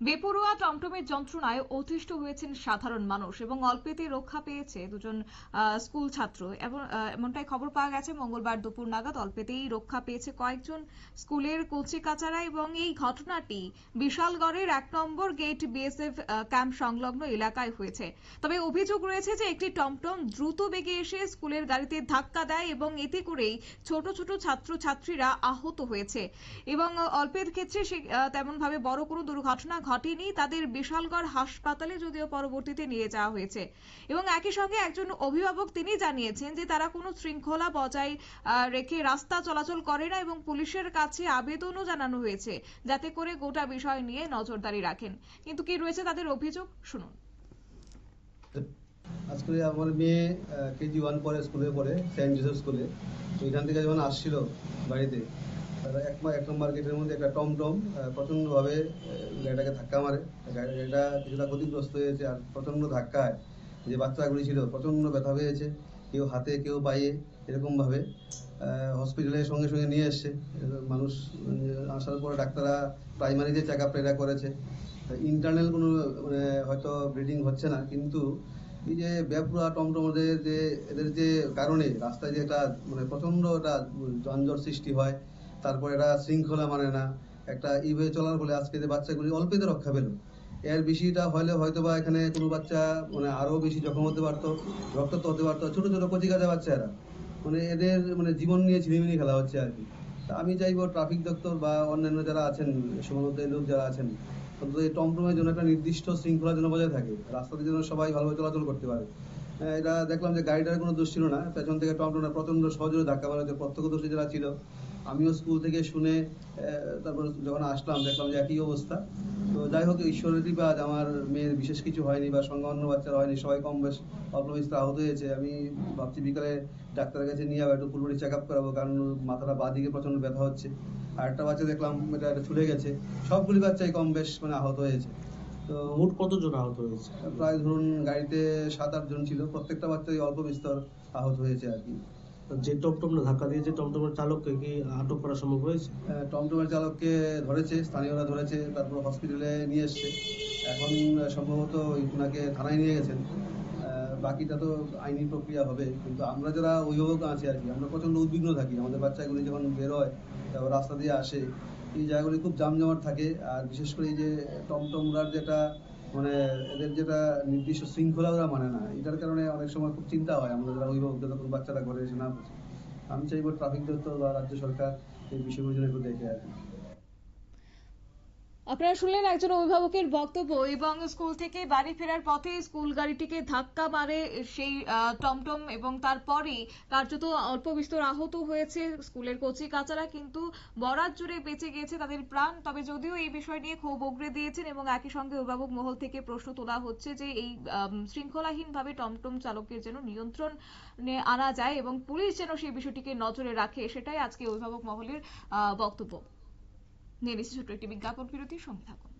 বেপরোয়া টমটমের যন্ত্রণায় অতিষ্ঠ হয়েছেন সাধারণ মানুষ এবং অল্পেতে রক্ষা পেয়েছে দুজন স্কুল ছাত্র। এবং এমনটাই খবর পাওয়া গেছে, মঙ্গলবার দুপুর নাগাদ অল্পেতেই রক্ষা পেয়েছে কয়েকজন স্কুলের কচি কাচারা এবং এই ঘটনাটি বিশালগড়ের এক নম্বর গেট বিএসএফ ক্যাম্প সংলগ্ন এলাকায় হয়েছে। তবে অভিযোগ রয়েছে যে একটি টমটম দ্রুত বেগে এসে স্কুলের গাড়িতে ধাক্কা দেয় এবং এতে করেই ছোট ছোট ছাত্র ছাত্রীরা আহত হয়েছে। এবং অল্পের ক্ষেত্রে সে তেমন ভাবে বড় কোনো দুর্ঘটনা ঘটেনি, তাদের বিশালগড় হাসপাতালে যদিও পরবর্তীতে নিয়ে যাওয়া হয়েছে। এবং একই সঙ্গে একজন অভিভাবক তিনি জানিয়েছেন যে তারা কোনো শৃঙ্খলা বজায় রেখে রাস্তা চলাচল করে না এবং পুলিশের কাছে আবেদনও জানানো হয়েছে যাতে করে গোটা বিষয় নিয়ে নজরদারি রাখেন। কিন্তু কি রয়েছে তাদের অভিযোগ? শুনুন। আজকে আমার মেয়ে কেজি ওয়ান পরে স্কুলে পড়ে, সেন্ট জোসেফ স্কুলে। তো এখান থেকে যখন আসছিল বাড়িতে এক এক নম্বর গেটের মধ্যে একটা টমটম প্রচণ্ডভাবে গাড়িটাকে ধাক্কা মারে। গাড়ি- গাড়িটা কিছুটা ক্ষতিগ্রস্ত হয়েছে আর প্রচণ্ড ধাক্কায় যে বাচ্চাগুলি ছিল, প্রচণ্ড ব্যথা হয়েছে কেউ হাতে, কেউ পায়ে, এরকমভাবে হসপিটালে সঙ্গে সঙ্গে নিয়ে এসছে। মানুষ আসার পরে ডাক্তাররা প্রাইমারিতে চেক আপ এটা করেছে। ইন্টারনাল কোনো মানে হয়তো ব্লিডিং হচ্ছে না, কিন্তু এই যে ব্যাপুরা টমটমদের যে এদের যে কারণে রাস্তায় যে একটা মানে প্রচণ্ড একটা যানজট সৃষ্টি হয় তারপর এরা শৃঙ্খলা মানে না। একটা ইভে চলার ফলে আজকে যে বাচ্চাগুলি অল্পেতে রক্ষা পেল এর বেশিটা হলে হয়তো বা এখানে কোনো বাচ্চা মানে আরও বেশি জখম হতে পারতো রক্তাক্ত হতে পারতো ছোট ছোট কচি কাজা বাচ্চা এরা মানে এদের মানে জীবন নিয়ে ছিনিমিনি খেলা হচ্ছে আর কি। তা আমি চাইব ট্রাফিক দপ্তর বা অন্যান্য যারা আছেন সমস্ত লোক যারা আছেন অন্তত এই টমটমের জন্য একটা নির্দিষ্ট শৃঙ্খলা যেন বজায় থাকে। রাস্তাতে যেন সবাই ভালোভাবে চলাচল করতে পারে। হ্যাঁ, এটা দেখলাম যে গাড়িটার কোনো দোষ ছিল না। পেছন থেকে টমটমটা প্রচণ্ড সহজে ধাক্কা মারা হচ্ছে প্রত্যক্ষদর্শী যারা ছিল আমিও স্কুল থেকে শুনে তারপর যখন আসলাম দেখলাম যে একই অবস্থা। তো যাই হোক ঈশ্বরের কৃপায় আমার মেয়ের বিশেষ কিছু হয়নি বা সঙ্গে অন্য বাচ্চারা হয়নি সবাই কম বেশ অল্প বিস্তর আহত হয়েছে। আমি ভাবছি বিকালে ডাক্তারের কাছে নিয়ে যাব একটু ফুলবড়ি চেক আপ করাবো কারণ মাথাটা বাঁ দিকে প্রচণ্ড ব্যথা হচ্ছে। আর একটা বাচ্চা দেখলাম এটা এটা ছুটে গেছে। সবগুলি বাচ্চাই কম বেশ মানে আহত হয়েছে। তো মোট কতজন আহত হয়েছে? প্রায় ধরুন গাড়িতে সাত আট জন ছিল। প্রত্যেকটা বাচ্চাই অল্প বিস্তর আহত হয়েছে আর কি। যে টমটমটা ধাক্কা দিয়েছে টমটমের চালককে কি আটক করা সম্ভব হয়েছে? টমটমের চালককে ধরেছে, স্থানীয়রা ধরেছে, তারপর হসপিটালে নিয়ে এসছে। এখন সম্ভবত ওনাকে থানায় নিয়ে গেছেন। বাকিটা তো আইনি প্রক্রিয়া হবে। কিন্তু আমরা যারা অভিভাবক আছি আর কি, আমরা প্রচণ্ড উদ্বিগ্ন থাকি। আমাদের বাচ্চাগুলি যখন বেরোয় তারপর রাস্তা দিয়ে আসে, এই জায়গাগুলি খুব জামজমাট থাকে। আর বিশেষ করে এই যে টমটমরার যেটা মানে এদের যেটা নির্দিষ্ট শৃঙ্খলা ওরা মানে না এটার কারণে অনেক সময় খুব চিন্তা হয় আমাদের যারা অভিভাবকদের যখন বাচ্চারা ঘরে এসে না। আমি চাইব ট্রাফিক দপ্তর বা রাজ্য সরকার এই বিষয়গুলো যেন একটু দেখে আর কি আপনারা শুনলেন একজন অভিভাবকের বক্তব্য এবং স্কুল থেকে বাড়ি ফেরার পথে স্কুল গাড়িটিকে ধাক্কা মারে সেই টমটম এবং তারপরেই কার্যত অল্প বিস্তর আহত হয়েছে স্কুলের কচি কাচারা কিন্তু বরাত জুড়ে বেঁচে গিয়েছে তাদের প্রাণ। তবে যদিও এই বিষয় নিয়ে ক্ষোভ উগরে দিয়েছেন এবং একই সঙ্গে অভিভাবক মহল থেকে প্রশ্ন তোলা হচ্ছে যে এই শৃঙ্খলাহীনভাবে টমটম চালকের যেন নিয়ন্ত্রণে আনা যায় এবং পুলিশ যেন সেই বিষয়টিকে নজরে রাখে, সেটাই আজকে অভিভাবক মহলের বক্তব্য। নিয়ে নিচ্ছি ছোট্ট একটি বিজ্ঞাপন বিরতির সঙ্গে থাকুন।